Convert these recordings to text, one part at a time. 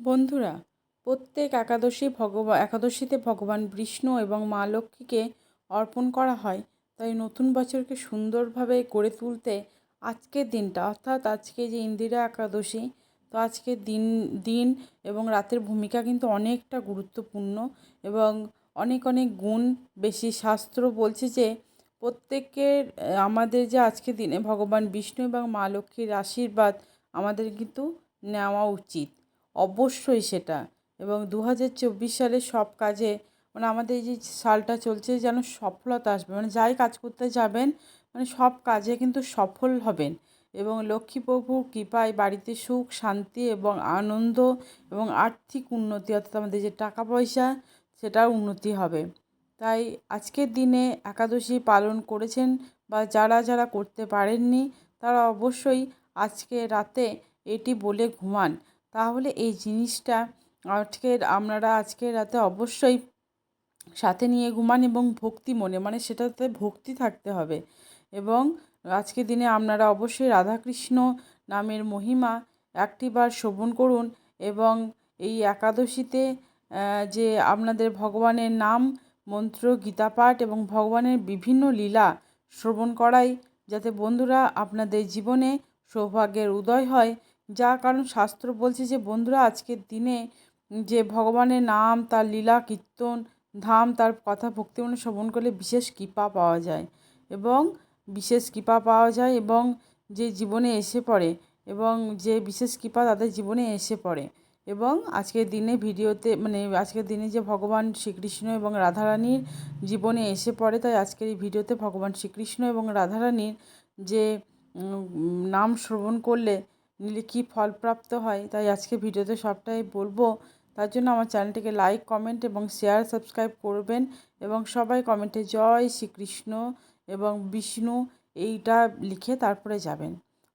বন্ধুরা, প্রত্যেক একাদশী ভগবান একাদশীতে ভগবান বিষ্ণু এবং মা লক্ষ্মীকে অর্পণ করা হয়। তাই নতুন বছরকে সুন্দরভাবে গড়ে তুলতে আজকের দিনটা, অর্থাৎ আজকে যে ইন্দিরা একাদশী, তো আজকের দিন দিন এবং রাতের ভূমিকা কিন্তু অনেকটা গুরুত্বপূর্ণ এবং অনেক অনেক গুণ বেশি। শাস্ত্র বলছে যে, প্রত্যেকের, আমাদের যে আজকের দিনে ভগবান বিষ্ণু এবং মা লক্ষ্মীর আশীর্বাদ আমাদের কিন্তু নেওয়া উচিত। অবশ্যই সেটা। এবং দু হাজার চব্বিশ সালে সব কাজে মানে আমাদের এই যে সালটা চলছে যেন সফলতা আসবে। মানে যাই কাজ করতে যাবেন মানে সব কাজে কিন্তু সফল হবেন। এবং লক্ষ্মী প্রভুর কৃপায় বাড়িতে সুখ, শান্তি এবং আনন্দ এবং আর্থিক উন্নতি, অর্থাৎ আমাদের যে টাকা পয়সা সেটার উন্নতি হবে। তাই আজকের দিনে একাদশী পালন করেছেন বা যারা যারা করতে পারেননি, তারা অবশ্যই আজকে রাতে এটি বলে ঘুমান। তাহলে এই জিনিসটা আজকের আপনারা আজকের রাতে অবশ্যই সাথে নিয়ে ঘুমান এবং ভক্তি মনে মানে সেটাতে ভক্তি থাকতে হবে। এবং আজকের দিনে আপনারা অবশ্যই রাধাকৃষ্ণ নামের মহিমা একটিবার শ্রবণ করুন এবং এই একাদশীতে যে আপনাদের ভগবানের নাম, মন্ত্র, গীতাপাঠ এবং ভগবানের বিভিন্ন লীলা শ্রবণ করাই যাতে বন্ধুরা আপনাদের জীবনে সৌভাগ্যের উদয় হয়। যা কারণ শাস্ত্র বলছে যে, বন্ধুরা, আজকের দিনে যে ভগবানের নাম, তার লীলা, কীর্তন, ধাম, তার কথা ভক্তি ভক্তিমনে শ্রবণ করলে বিশেষ কৃপা পাওয়া যায় এবং বিশেষ কৃপা পাওয়া যায় এবং যে জীবনে এসে পড়ে এবং যে বিশেষ কৃপা তাদের জীবনে এসে পড়ে এবং আজকের দিনে ভিডিওতে মানে আজকের দিনে যে ভগবান শ্রীকৃষ্ণ এবং রাধারানীর জীবনে এসে পড়ে, তাই আজকের এই ভিডিওতে ভগবান শ্রীকৃষ্ণ এবং রাধারানীর যে নাম শ্রবণ করলে নিলে কী ফলপ্রাপ্ত হয়? তাই আজকে ভিডিওতে সবটাই বলব। তার জন্য আমার চ্যানেলটিকে লাইক, কমেন্ট এবং শেয়ার, সাবস্ক্রাইব করবেন এবং সবাই কমেন্টে জয় শ্রীকৃষ্ণ এবং বিষ্ণু এইটা লিখে তারপরে যাবেন।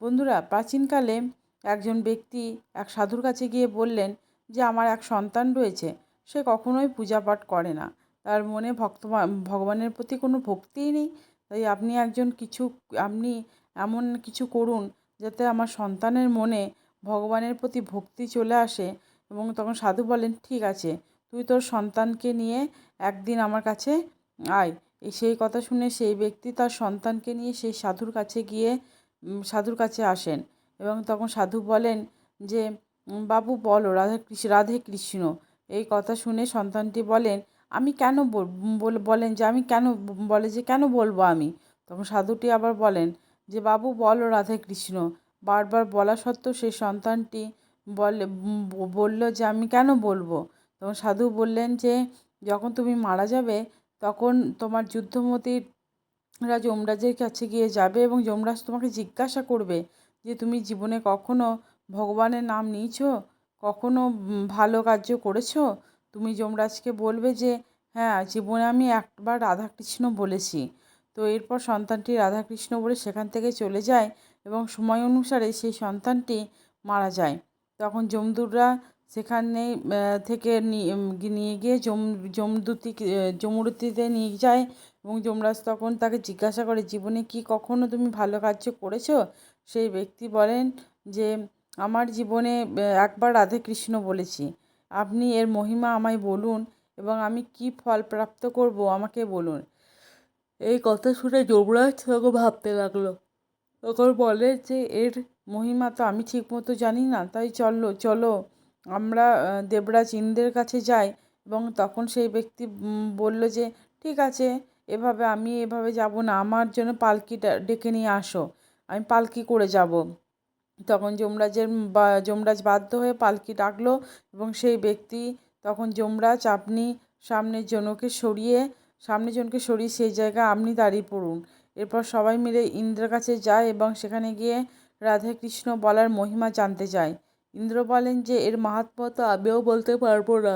বন্ধুরা, প্রাচীনকালে একজন ব্যক্তি এক সাধুর কাছে গিয়ে বললেন যে, আমার এক সন্তান রয়েছে, সে কখনোই পূজা পাঠ করে না। তার মনে ভক্ত ভগবানের প্রতি কোনো ভক্তিই নেই। তাই আপনি একজন কিছু, আপনি এমন কিছু করুন যাতে আমার সন্তানের মনে ভগবানের প্রতি ভক্তি চলে আসে এবং তখন সাধু বলেন, ঠিক আছে, তুই তোর সন্তানকে নিয়ে একদিন আমার কাছে আয়। এই সেই কথা শুনে সেই ব্যক্তি তার সন্তানকে নিয়ে সেই সাধুর কাছে গিয়ে সাধুর কাছে আসেন এবং তখন সাধু বলেন যে বাবু বলো, রাধা কৃষ্ণ, রাধে কৃষ্ণ। এই কথা শুনে সন্তানটি বলেন, আমি কেন বলেন যে, আমি কেন, বলে যে, কেন বলব আমি? তখন সাধুটি আবার বলেন যে, বাবু, বলো রাধে কৃষ্ণ। বারবার বলা সত্ত্বেও সেই সন্তানটি বলে বলল যে, আমি কেন বলব? তখন সাধু বললেন যে, যখন তুমি মারা যাবে, তখন তোমার যুদ্ধমতির যমরাজের কাছে গিয়ে যাবে এবং যমরাজ তোমাকে জিজ্ঞাসা করবে যে, তুমি জীবনে কখনো ভগবানের নাম নিয়েছো? কখনো ভালো কার্য করেছ? তুমি যমরাজকে বলবে যে হ্যাঁ জীবনে আমি একবার রাধাকৃষ্ণ বলেছি। তো এরপর সন্তানটি রাধাকৃষ্ণ বলে সেখান থেকে চলে যায় এবং সময় অনুসারে সেই সন্তানটি মারা যায়। তখন যমদূতরা সেখানে থেকে নিয়ে গিয়ে যম, যমদূতি যমুরতিতে নিয়ে যায় এবং যমরাজ তখন তাকে জিজ্ঞাসা করে, জীবনে কি কখনো তুমি ভালো কাজ করেছ? সেই ব্যক্তি বলেন যে, আমার জীবনে একবার রাধে কৃষ্ণ বলেছি। আপনি এর মহিমা আমায় বলুন এবং আমি কি ফল প্রাপ্ত করব আমাকে বলুন। এই কথা শুনে যমরাজ তখন ভাবতে লাগল। তখন বলে যে, এর মহিমা তো আমি ঠিক মতো জানি না। তাই চলো চলো। আমরা দেবরাজ ইন্দ্রের কাছে যাই। এবং তখন সেই ব্যক্তি বলল যে, ঠিক আছে, এভাবে আমি এভাবে যাব না। আমার জন্য পালকিটা ডেকে নিয়ে আসো। আমি পালকি করে যাব। তখন যমরাজের, বা, যমরাজ বাধ্য হয়ে পালকি ডাকলো এবং সেই ব্যক্তি তখন যমরাজ, আপনি সামনের জনকে সরিয়ে সামনের জনকে সরিয়ে সেই জায়গায় আপনি দাঁড়িয়ে পড়ুন। এরপর সবাই মিলে ইন্দ্রের কাছে যায় এবং সেখানে গিয়ে রাধে কৃষ্ণ বলার মহিমা জানতে চায় ইন্দ্র বলেন যে, এর মাহাত্ম্য তো আমিও বলতে পারব না।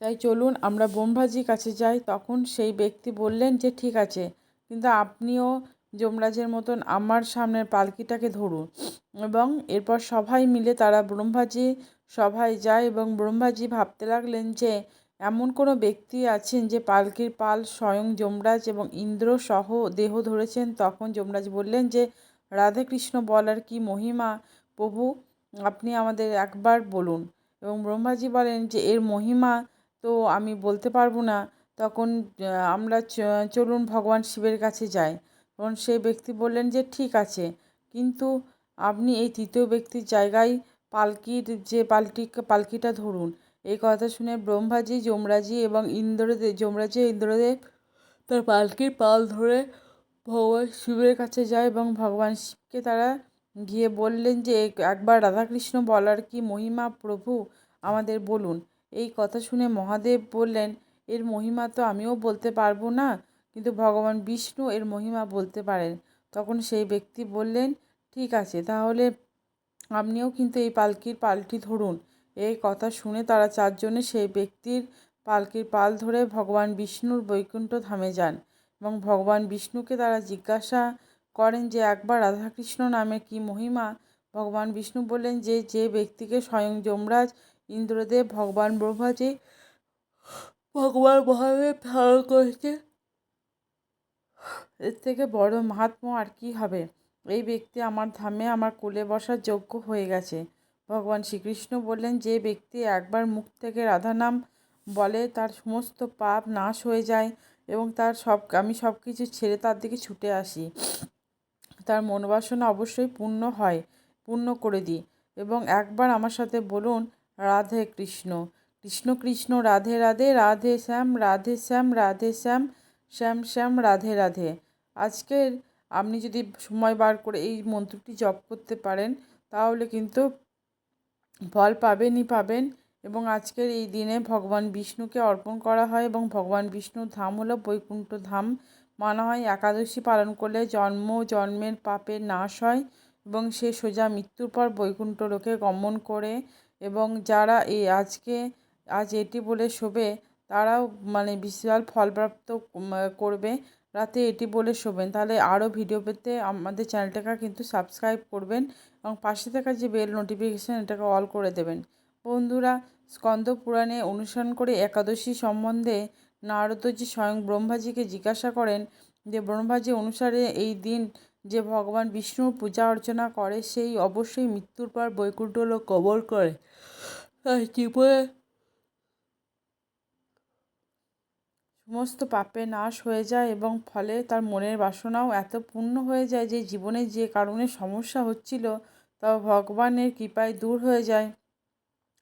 তাই চলুন, আমরা বোমভাজির কাছে যাই। তখন সেই ব্যক্তি বললেন যে, ঠিক আছে, কিন্তু আপনিও যমরাজের মতন আমার সামনের পালকিটাকে ধরুন। এবং এরপর সবাই মিলে তারা ব্রহ্মাজি সভায় যায় এবং ব্রহ্মাজি ভাবতে লাগলেন যে, এমন কোনো ব্যক্তি আছেন যে পালকির পাল স্বয়ং যমরাজ এবং ইন্দ্র সহ দেহ ধরেছেন। তখন যমরাজ বললেন যে রাধাকৃষ্ণ বলার কি মহিমা। প্রভু, আপনি আমাদের একবার বলুন। এবং ব্রহ্মাজি বলেন যে, এর মহিমা তো আমি বলতে পারব না। তখন আমরা চলুন ভগবান শিবের কাছে যাই। তখন সেই ব্যক্তি বললেন যে, ঠিক আছে। কিন্তু আপনি এই তৃতীয় ব্যক্তির জায়গায় পালকির যে পালটি, পালকিটা ধরুন। এই কথা শুনে ব্রহ্মাজি, যমরাজি এবং ইন্দ্রদেব যমরাজি ইন্দ্রদেব তার পালকির পাল ধরে ভগবান শিবের কাছে যায় এবং ভগবান শিবকে তারা গিয়ে বললেন যে একবার রাধাকৃষ্ণ বলার কি মহিমা প্রভু? আমাদের বলুন। এই কথা শুনে মহাদেব বললেন, এর মহিমা তো আমিও বলতে পারব না। কিন্তু ভগবান বিষ্ণু এর মহিমা বলতে পারেন। তখন সেই ব্যক্তি বললেন, ঠিক আছে, তাহলে আপনিও কিন্তু এই পালকির পালটি ধরুন। এই কথা শুনে তারা চারজনে সেই ব্যক্তির পালকির পাল ধরে ভগবান বিষ্ণুর বৈকুণ্ঠ ধামে যান এবং ভগবান বিষ্ণুকে তারা জিজ্ঞাসা করেন যে, একবার রাধাকৃষ্ণ নামে কি মহিমা? ভগবান বিষ্ণু বললেন যে যে ব্যক্তিকে স্বয়ং যমরাজ, ইন্দ্রদেব, ভগবান ব্রহ্মাজি, ভগবান মহাদেব ধারণ করেছে, এর থেকে বড় মাহাত্ম আর কি হবে? এই ব্যক্তি আমার ধামে আমার কোলে বসার যোগ্য হয়ে গেছে। ভগবান শ্রীকৃষ্ণ বললেন, যে ব্যক্তি একবার মুখ থেকে রাধা নাম বলে, তার সমস্ত পাপ নাশ হয়ে যায় এবং তার সব, আমি সব কিছু ছেড়ে তার দিকে ছুটে আসি। তার মনোবাসনা অবশ্যই পূর্ণ হয়, পূর্ণ করে দিই। এবং একবার আমার সাথে বলুন, রাধে কৃষ্ণ। কৃষ্ণ কৃষ্ণ, রাধে রাধে রাধে, শ্যাম রাধে শ্যাম রাধে, শ্যাম শ্যাম শ্যাম, রাধে রাধে। আজকের আপনি যদি সময় বার করে এই মন্ত্রটি জপ করতে পারেন, তাহলে কিন্তু ফল পাবেনই পাবেন। এবং আজকের এই দিনে ভগবান বিষ্ণুকে অর্পণ করা হয় এবং ভগবান বিষ্ণুর ধাম হলো বৈকুণ্ঠ ধাম। মানা হয় একাদশী পালন করলে জন্ম, জন্মের পাপের নাশ হয় এবং সে সোজা মৃত্যুর পর বৈকুণ্ঠ লোকে গমন করে। এবং যারা এই আজকে, আজ এটি বলে শোবে তারাও মানে বিশাল ফলপ্রাপ্ত করবে। রাতে এটি বলে শোবেন। তাহলে আরও ভিডিও পেতে আমাদের চ্যানেলটাকে কিন্তু সাবস্ক্রাইব করবেন এবং পাশে থাকা যে বেল নোটিফিকেশান, এটাকে অল করে দেবেন। বন্ধুরা, স্কন্দ পুরাণে অনুসরণ করে একাদশী সম্বন্ধে নারদজি স্বয়ং ব্রহ্মাজিকে জিজ্ঞাসা করেন যে, ব্রহ্মাজি অনুসারে এই দিন যে ভগবান বিষ্ণুর পূজা অর্চনা করে, সেই অবশ্যই মৃত্যুর পর বৈকুণ্ঠ লোক কবর করে। জীবনে সমস্ত পাপে নাশ হয়ে যায় এবং ফলে তার মনের বাসনাও এত পূর্ণ হয়ে যায় যে জীবনে যে কারণে সমস্যা হচ্ছিল তা ভগবানের কৃপায় দূর হয়ে যায়।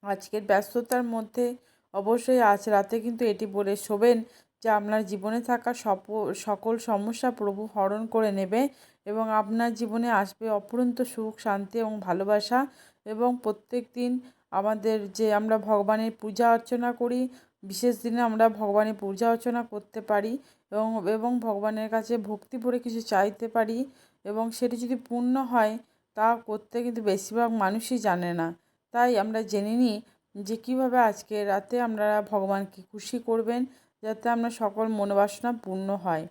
আজকের ব্যস্ততার মধ্যে অবশ্যই আজ রাতে কিন্তু এটি বলে শোবেন যে আপনার জীবনে থাকা সপ, সকল সমস্যা প্রভু হরণ করে নেবে এবং আপনার জীবনে আসবে অপরন্ত সুখ, শান্তি এবং ভালোবাসা এবং প্রত্যেক দিন আমাদের যে আমরা ভগবানের পূজা অর্চনা করি বিশেষ দিনে আমরা ভগবানের পূজা অর্চনা করতে পারি এবং এবং ভগবানের কাছে ভক্তি ভরে কিছু চাইতে পারি এবং সেটি যদি পূর্ণ হয়, তা করতে কিন্তু বেশিরভাগ মানুষই জানে না। তাই আমরা জেনে নিই যে কীভাবে আজকে রাতে আমরা ভগবানকে খুশি করবেন, যাতে আমরা সকল মনোবাসনা পূর্ণ হয়।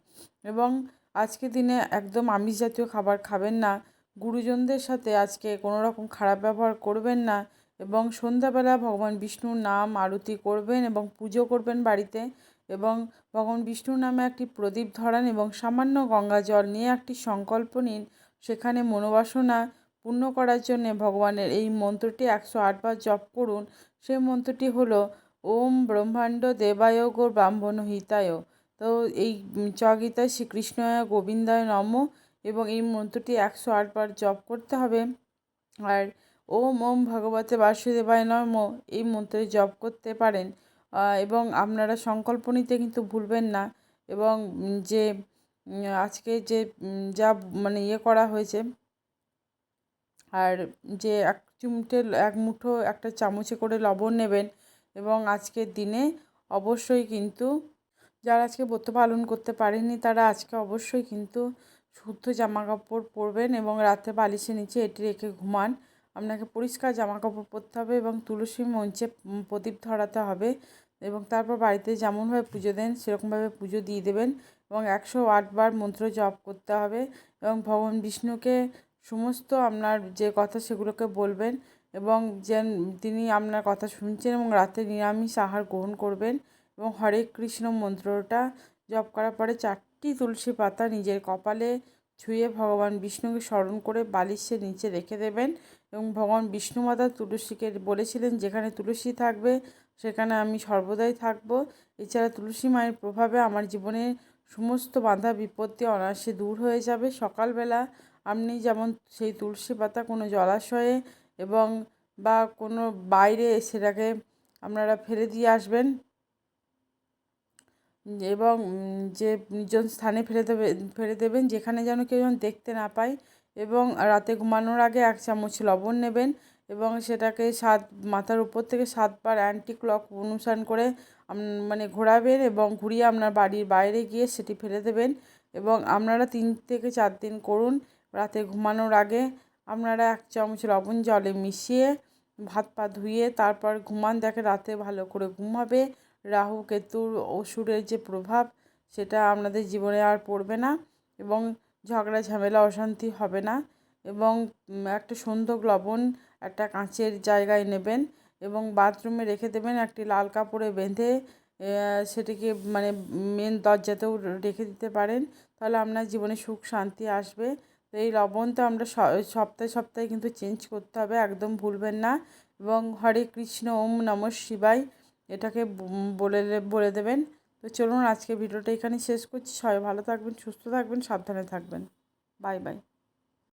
এবং আজকে দিনে একদম আমিষ জাতীয় খাবার খাবেন না। গুরুজনদের সাথে আজকে কোনো রকম খারাপ ব্যবহার করবেন না। এবং সন্ধ্যাবেলা ভগবান বিষ্ণুর নাম আরতি করবেন এবং পুজো করবেন বাড়িতে এবং ভগবান বিষ্ণুর নামে একটি প্রদীপ ধরান এবং সামান্য গঙ্গা জল নিয়ে একটি সংকল্প নিন। সেখানে মনোবাসনা পূর্ণ করার জন্যে ভগবানের এই মন্ত্রটি একশো আটবার জপ করুন। সেই মন্ত্রটি হলো, ওম ব্রহ্মাণ্ড দেবায় গো ব্রাহ্মণ হিতায়। তো এই চগীতায় শ্রীকৃষ্ণ গোবিন্দায় নম এবং এই মন্ত্রটি একশো আটবার জপ করতে হবে। আর ওম ওম ভগবতে বাসুদেবায় নম। এই মন্ত্রে জপ করতে পারেন। এবং আপনারা সংকল্প নিতে কিন্তু ভুলবেন না। এবং যে আজকে যে যা মানে ইয়ে করা হয়েছে, আর যে এক চিমটে এক মুঠো, একটা চামচে করে লবণ নেবেন। এবং আজকের দিনে অবশ্যই কিন্তু, যারা আজকে ব্রত পালন করতে পারেনি তারা আজকে অবশ্যই কিন্তু শুদ্ধ জামা কাপড় পরবেন এবং রাতে বালিশের নিচে এটি রেখে ঘুমান। আপনাকে পরিষ্কার জামা কাপড় পরতে হবে এবং তুলসী মঞ্চে প্রদীপ ধরাতে হবে এবং তারপর বাড়িতে যেমনভাবে পুজো দেন, সেরকমভাবে পুজো দিয়ে দেবেন এবং একশো আটবার মন্ত্র জপ করতে হবে এবং ভগবান বিষ্ণুকে সমস্ত আপনার যে কথা সেগুলোকে বলবেন এবং যেন তিনি আপনার কথা শুনছেন এবং রাতে নিরামিষ আহার গ্রহণ করবেন এবং হরে কৃষ্ণ মন্ত্রটা জপ করার পরে চারটি তুলসী পাতা নিজের কপালে ছুঁয়ে ভগবান বিষ্ণুকে স্মরণ করে বালিশের নিচে রেখে দেবেন এবং ভগবান বিষ্ণু মাতা তুলসীকে বলেছিলেন, যেখানে তুলসী থাকবে, সেখানে আমি সর্বদাই থাকব। এছাড়া তুলসী মায়ের প্রভাবে আমার জীবনে সমস্ত বাধা, বিপত্তি, অনায়াসে দূর হয়ে যাবে। সকালবেলা আপনি যেমন সেই তুলসী পাতা কোনো জলাশয়ে এবং বা কোনো বাইরে সেটাকে আপনারা ফেলে দিয়ে আসবেন এবং যে নির্জন স্থানে ফেলে দেবে, ফেলে দেবেন, যেখানে যেন কেউ যেন দেখতে না পায়। এবং রাতে ঘুমানোর আগে এক চামচ লবণ নেবেন এবং সেটাকে সাত, মাথার উপর থেকে সাতবার অ্যান্টি ক্লক অনুসরণ করে মানে ঘোরাবেন এবং ঘুরিয়ে আপনার বাড়ির বাইরে গিয়ে সেটি ফেলে দেবেন এবং আপনারা তিন থেকে চার দিন করুন। রাতে ঘুমানোর আগে আপনারা এক চামচ লবণ জলে মিশিয়ে ভাত পা ধুয়ে তারপর ঘুমান। দেখে রাতে ভালো করে ঘুম হবে রাহু, কেতুর, অসুরের যে প্রভাব, সেটা আপনাদের জীবনে আর পড়বে না এবং ঝগড়া, ঝামেলা, অশান্তি হবে না এবং একটা সুন্দর লবণ, একটা কাঁচের জায়গায় নেবেন এবং বাথরুমে রেখে দেবেন একটি লাল কাপড়ে বেঁধে সেটিকে মানে মেন দরজাতেও রেখে দিতে পারেন। তাহলে আপনার জীবনে সুখ, শান্তি আসবে। তো এই লবণ তো আমরা সপ্তাহে সপ্তাহে কিন্তু চেঞ্জ করতে হবে, একদম ভুলবেন না এবং হরে কৃষ্ণ, ওম নম শিবায় এটাকে বলে বলে দেবেন। তো চলুন আজকে ভিডিওটা এখানে শেষ করছি। সবাই ভালো থাকবেন, সুস্থ থাকবেন, সাবধানে থাকবেন। Bye bye.